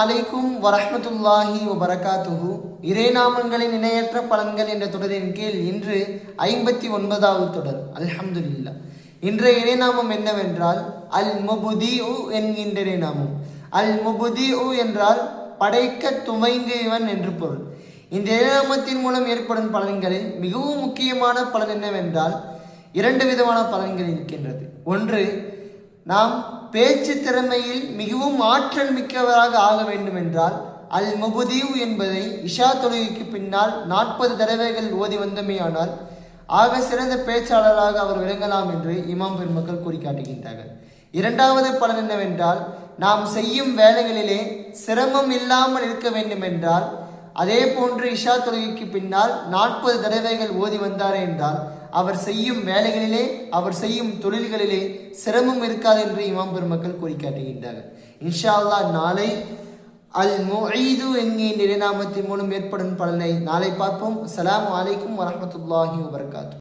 அலைக்கும் வரஹ்மத்துல்லாஹி வபரகாத்துஹு. இறைநாமங்களின் இணையற்ற பலன்கள் என்ற தொடரின் கீழ் இன்று ஐம்பத்தி ஒன்பதாவது தொடர். அல்ஹம்துலில்லா. இன்றைய இணைநாமம் என்னவென்றால் அல் உ என்கின்ற இணைநாமம் அல் உ என்றால் படைக்க துவங்கியவன் என்று பொருள். இந்த இணைநாமத்தின் மூலம் ஏற்படும் பலன்களில் மிகவும் முக்கியமான பலன் என்னவென்றால் இரண்டு விதமான பலன்கள் இருக்கின்றது. ஒன்று நாம் பேச்சு திறமையில் மிகவும் ஆற்றல் மிக்கவராக ஆக வேண்டும் என்றால் அல் முபுதீவ் என்பதை இஷா தொழுகைக்கு பின்னால் நாற்பது தடவைகள் ஓதி வந்தமையானால் ஆக சிறந்த பேச்சாளராக அவர் விளங்கலாம் என்று இமாம் பெருமக்கள் கூறி காட்டுகின்றார்கள் இரண்டாவது பலன் என்னவென்றால் நாம் செய்யும் வேலைகளிலே சிரமம் இல்லாமல் இருக்க வேண்டும் என்றால் அதே போன்று இஷா தொழுகைக்கு பின்னால் நாற்பது தடவைகள் ஓதி வந்தாரே என்றால் அவர் செய்யும் வேலைகளிலே அவர் செய்யும் தொழில்களிலே சிரமம் இருக்காது என்று இமாம் பெருமக்கள் கூறி காட்டுகின்றார்கள் இன்ஷா அல்லாஹ் நாளை அல் மொய்து என்கின்ற நிலைநாமத்தின் மூலம் ஏற்படும் பலனை நாளை பார்ப்போம். அலாம் அலைக்கும் வரமத்துல்லாஹி வபர்காத்து.